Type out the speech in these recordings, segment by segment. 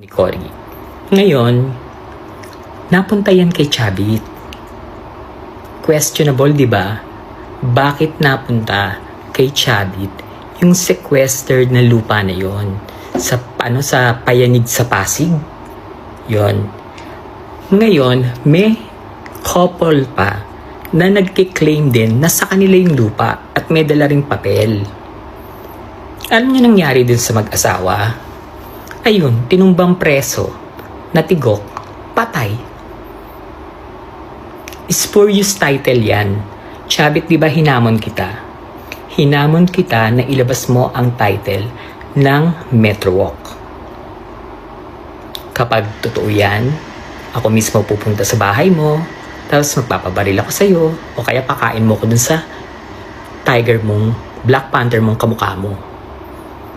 ni Cory. Ngayon, napunta yan kay Chabit. Questionable, di ba? Bakit napunta kay Chabit yung sequestered na lupa na yon sa ano sa payanig sa Pasig? Yon. Ngayon, may couple pa na nagkiklaim din na sa kanila yung lupa at may dala ring papel. Alam niyo nangyari din sa mag-asawa? Ayun, tinumbang preso, natigok, patay. Spurious title yan. Chabit, di ba hinamon kita? Hinamon kita na ilabas mo ang title ng Metro Walk. Kapag totoo yan, ako mismo pupunta sa bahay mo, tapos magpapabaril ako sa'yo, o kaya pakain mo ko dun sa tiger mong, Black Panther mong kamukha mo.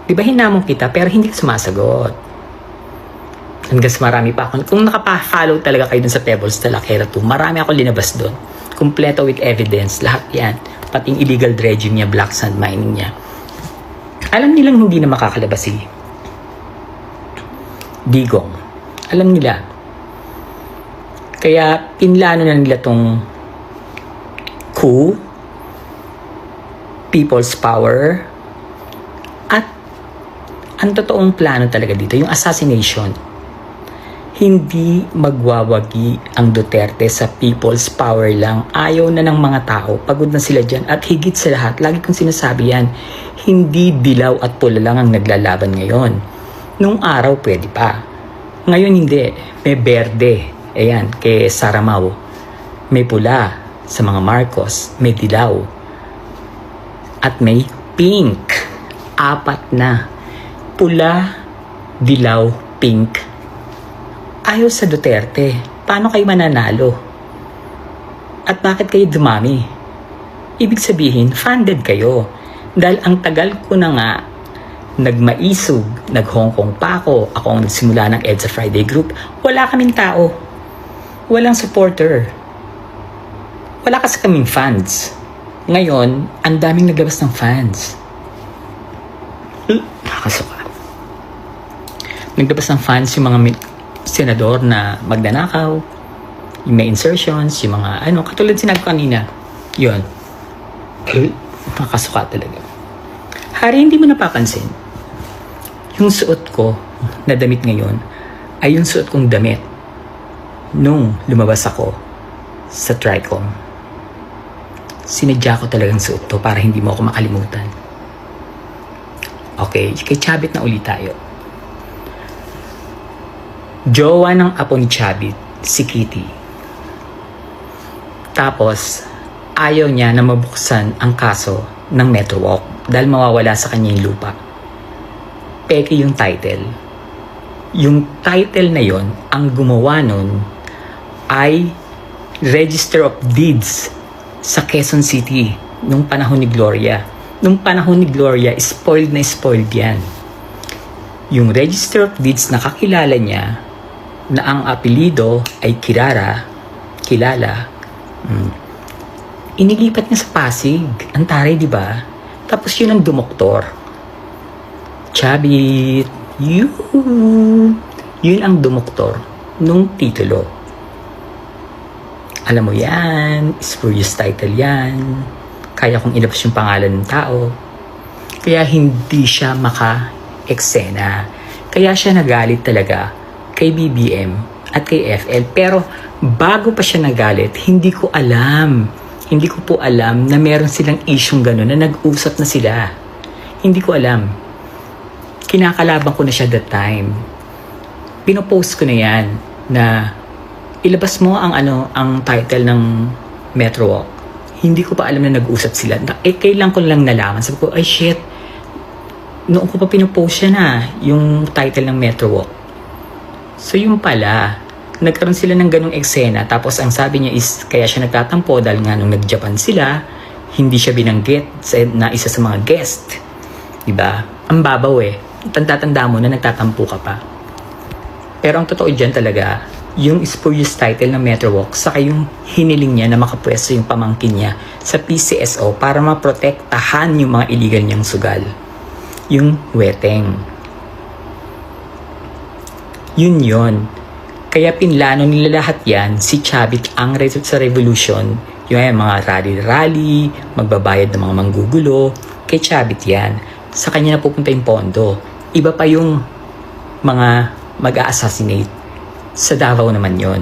Di ba hinamon kita pero hindi ka sumasagot? Hanggang marami pa ako. Kung nakapa-follow talaga kayo dun sa Pebbles Talakera 2, marami ako linabas doon. Kompleto with evidence. Lahat yan. Pating illegal dredging niya, black sand mining niya. Alam nilang hindi na makakalabas si Digong. Alam nila. Kaya pinlano na nila tong coup, people's power, ang totoong plano talaga dito, yung assassination, hindi magwawagi ang Duterte sa people's power lang. Ayaw na ng mga tao. Pagod na sila dyan. At higit sa lahat, lagi kong sinasabi yan, hindi dilaw at pula lang ang naglalaban ngayon. Nung araw, pwede pa. Ngayon, hindi. May berde. Ayan, kay Saramao. May pula sa mga Marcos. May dilaw. At may pink. Apat na. Pula, dilaw, pink, ayaw sa Duterte. Paano kayo mananalo? At bakit kayo dumami? Ibig sabihin, funded kayo. Dahil ang tagal ko na nga nagmaisog, nag-Hong Kong pa ako, ako ang nagsimula ng EDSA Friday Group, wala kaming tao. Walang supporter. Wala kasi kaming fans. Ngayon, ang daming naglabas ng fans. Nakakasuka. Naglabas ng fans yung mga senador na magnanakaw, yung may insertions, yung mga ano, katulad sinabi kanina, yun. Nakakasuka talaga. Hari, hindi mo napapansin. Yung suot ko na damit ngayon ay yung suot kong damit nung lumabas ako sa Tricom. Sinadya ko talagang suot to para hindi mo ako makalimutan. Okay, kay Chabit na ulit tayo. Jowa ng apo ni Chabit, si Kitty. Tapos, ayaw niya na mabuksan ang kaso ng Metro Walk dahil mawawala sa kanya yung lupa. Peke yung title. Yung title na yon ang gumawa nun ay Register of Deeds sa Quezon City nung panahon ni Gloria. Nung panahon ni Gloria, spoiled na spoiled yan. Yung Register of Deeds nakakilala niya na ang apelido ay Kirara, kilala, mm, inilipat niya sa Pasig. Ang taray, di ba? Tapos yun ang dumoktor. Chabit, yun. Yun ang dumoktor nung titulo. Alam mo yan, spurious title yan. Kaya kong ilabas yung pangalan ng tao. Kaya hindi siya maka-eksena. Kaya siya nagalit talaga kay BBM at kay FL. Pero bago pa siya nagalit, hindi ko alam. Hindi ko po alam na meron silang isyong gano'n na nag-usap na sila. Hindi ko alam. Kinakalaban ko na siya that time. Pinopost ko na yan na ilabas mo ang ano ang title ng Metro Walk. Hindi ko pa alam na nag-usap sila. Eh, kailan ko lang nalaman. Sabi ko, ay shit, noong ko pa pinopost siya na yung title ng Metro Walk. So yung pala, nagkaroon sila ng ganong eksena tapos ang sabi niya is kaya siya nagtatampo dahil nga nung nag-Japan sila, hindi siya binanggit sa, na isa sa mga guest. 'Di ba? Ang babaw eh. Tanda-tanda mo na nagtatampo ka pa. Pero ang totoo dyan talaga, yung spurious title ng Metro Walk saka yung hiniling niya na makapwesto yung pamangkin niya sa PCSO para maprotektahan yung mga illegal niyang sugal. Yung weteng. Yun yon. Kaya pinlano nila lahat yan, si Chavit ang re- sa revolution, yung ay, mga rally-rally, magbabayad ng mga manggugulo, kay Chavit yan. Sa kanya na pupunta yung pondo. Iba pa yung mga mag-a-assassinate. Sa Davao naman yon.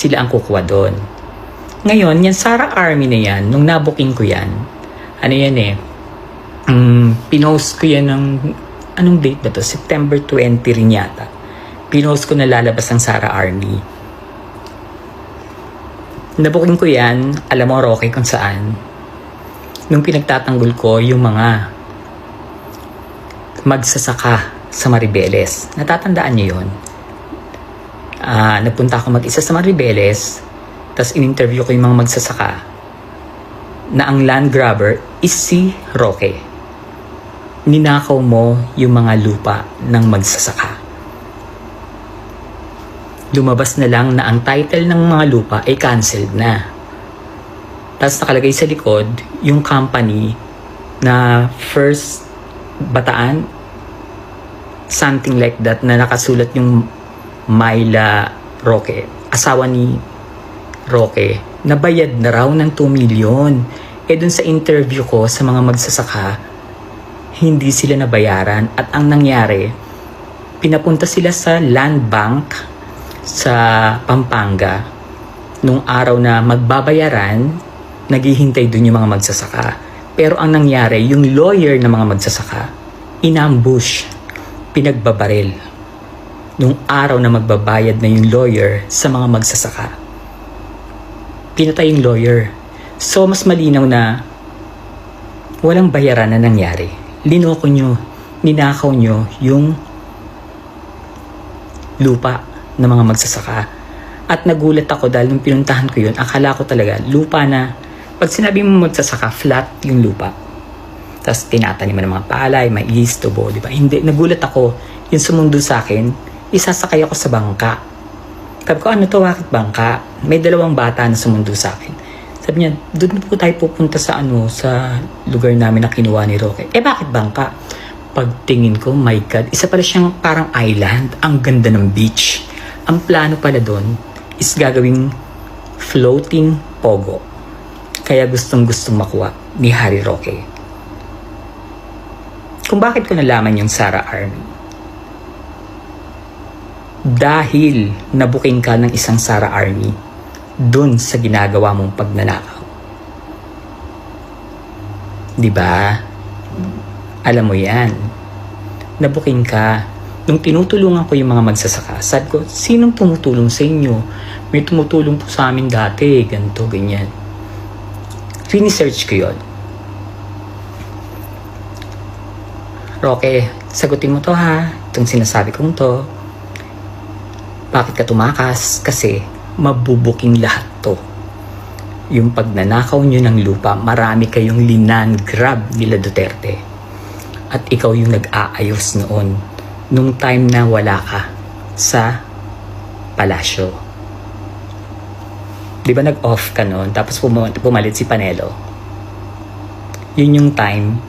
Sila ang kukuha doon. Ngayon, yan Sara Army na yan, nung nabuking ko yan, ano yan eh, um, pinost ko yan ng, anong date ba to? September 20 rin yata. Pinost ko na lalabas ang Sara Army. Nabuking ko yan, alam mo, Roque, kung saan. Nung pinagtatanggol ko yung mga magsasaka sa Maribeles. Natatandaan niyo yun? Ah, nagpunta ako mag-isa sa Maribeles, tapos in-interview ko yung mga magsasaka na ang land grabber is si Roque. Ninakaw mo yung mga lupa ng magsasaka. Lumabas na lang na ang title ng mga lupa ay cancelled na. Tapos nakalagay sa likod yung company na first bataan something like that na nakasulat yung Myla Roque, asawa ni Roque, nabayad na raw ng 2 million. Eh dun sa interview ko sa mga magsasaka, hindi sila nabayaran at ang nangyari, pinapunta sila sa land bank sa Pampanga nung araw na magbabayaran, naghihintay dun yung mga magsasaka. Pero ang nangyari, yung lawyer ng mga magsasaka, inambush, pinagbabaril. Nung araw na magbabayad na yung lawyer sa mga magsasaka. Pinatay yung lawyer. So, mas malinaw na walang bayaran na nangyari. Linoko nyo, ninakaw nyo yung lupa ng mga magsasaka. At nagulat ako dahil nung pinuntahan ko yun, akala ko talaga lupa na pag sinabi mo magsasaka, flat yung lupa. Tapos tinataniman ng mga palay, mais, tubo, di ba? Hindi, nagulat ako. Yung sumundo sa akin, isasakay ako sa bangka. Sabi ko, ano to, bakit bangka? May dalawang bata na sumundo sa akin. Sabi niya, doon po tayo pupunta sa ano, sa lugar namin na kinuha ni Roque. Eh, bakit bangka? Pagtingin ko, my God, isa pala siyang parang island. Ang ganda ng beach. Ang plano pala doon is gagawing floating pogo. Kaya gustong gustong makuha ni Harry Roque. Kung bakit ko nalaman yung Sarah Army. Dahil nabuking ka ng isang Sarah Army dun sa ginagawa mong pagnanakaw. Di ba? Alam mo yan. Nabuking ka. Nung tinutulungan ko yung mga magsasaka, sabi ko, sinong tumutulong sa inyo? May tumutulong po sa amin dati, ganito, ganyan. Rinisearch ko yun. Roque, sagutin mo to ha. Itong sinasabi kong to. Bakit ka tumakas? Kasi mabubuking lahat to. Yung pagnanakaw nyo ng lupa, marami kayong linan grab nila Duterte. At ikaw yung nag-aayos noon nung time na wala ka sa palasyo. Di ba nag-off ka noon tapos pum- pumalit si Panelo? Yun yung time